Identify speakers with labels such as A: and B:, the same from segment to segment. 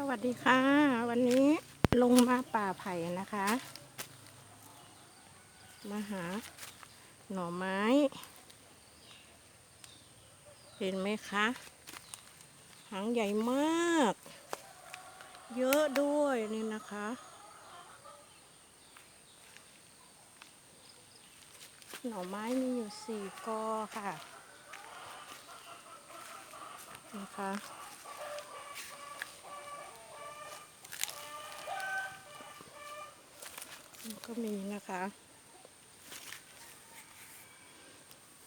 A: สวัสดีค่ะ วันนี้ลงมาป่าไผ่นะคะ มาหา หน่อไม้ เห็นไหมคะ หางใหญ่มาก เยอะด้วยนี่นะคะ หน่อไม้มีอยู่สี่กอค่ะนะคะ ก็มีนะคะ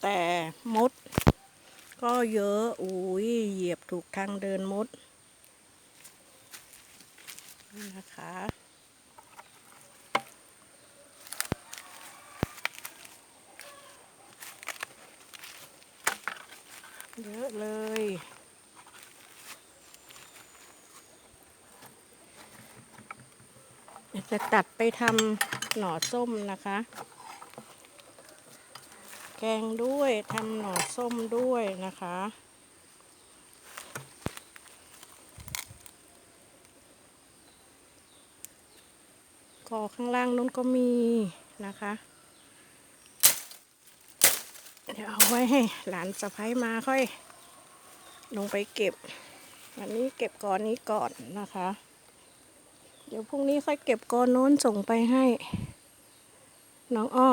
A: แต่มด ก็เยอะอุ้ยเหยียบถูกทางเดินมดนี่นะคะเยอะเลย เดี๋ยว จะตัดไปทำหน่อส้มนะคะ แกงด้วยทำหน่อส้มด้วยนะคะกอข้างล่างนู้นก็มีนะคะ เดี๋ยวเอาไว้ให้หลานสะพ้ายมาค่อยลงไปเก็บ วันนี้เก็บกอนนี้ก่อนนะคะ เดี๋ยวพรุ่งนี้ค่อยเก็บกอนโน้นส่งไปให้ น้องอ้อ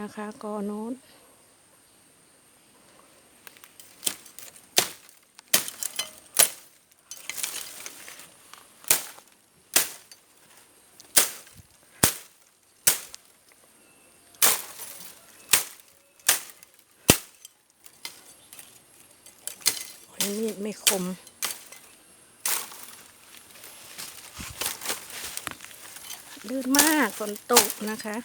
A: นะคะกอโน้นมีดไม่คม ลื่นมากฝนตกนะคะ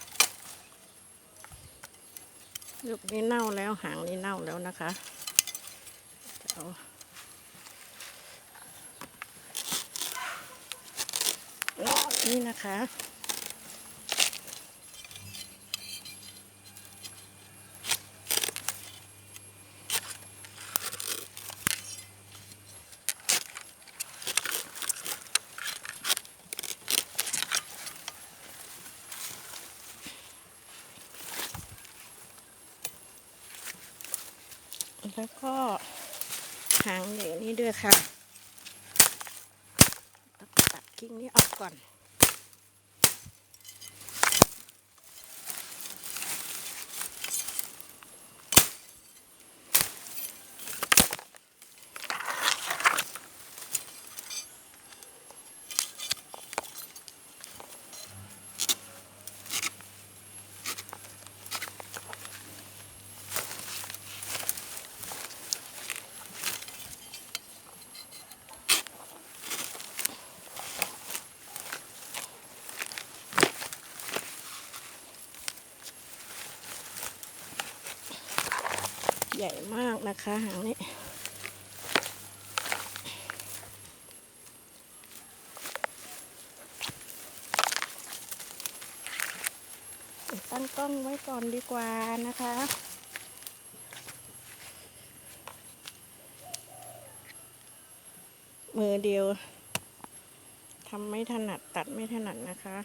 A: ลูกนี้เน่าแล้วหางนี้เน่าแล้วนะคะเอาอนี่นะคะ แล้วก็หางเหนือนี้ด้วยค่ะตัดกิ่งนี้ออกก่อน ใหญ่มากนะคะหางนี้ตั้งกล้องไว้ก่อนดีกว่านะคะมือเดียวทำไม่ถนัดตัดไม่ถนัดนะคะ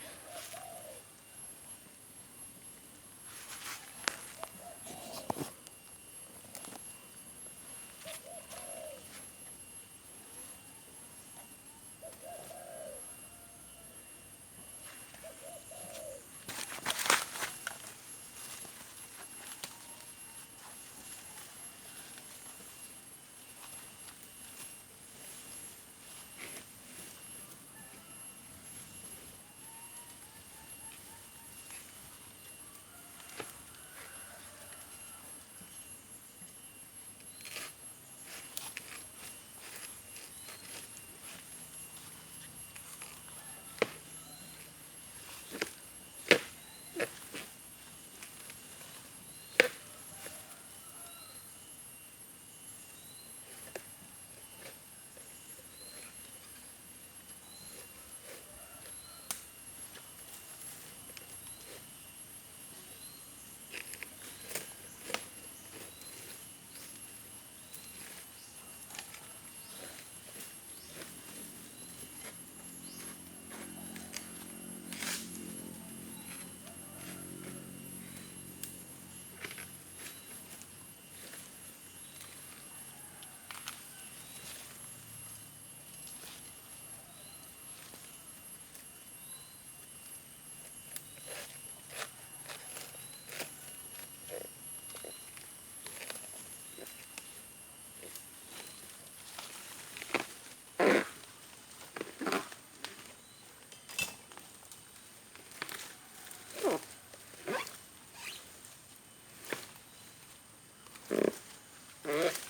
A: Mm-hmm.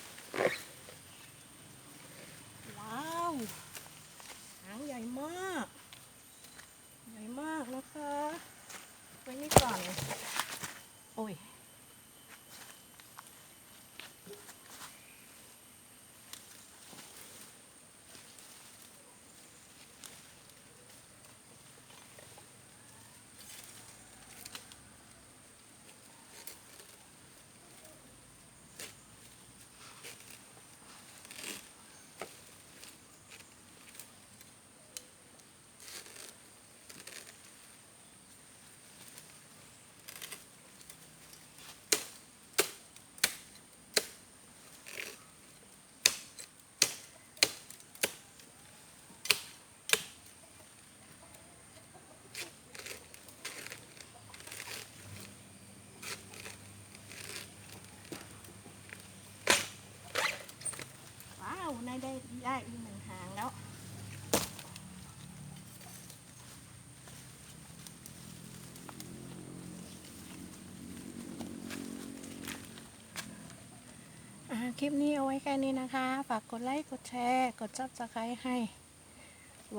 A: คลิปนี้เอาไว้แค่นี้นะคะ ฝากกดไลค์ กดแชร์ กดซับสไครต์ให้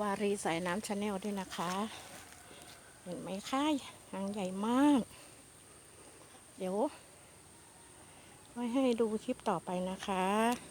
A: วารีสายน้ำชาแนลด้วยนะคะ เห็นไหมคะหางใหญ่มาก เดี๋ยว ไว้ให้ดูคลิปต่อไปนะคะ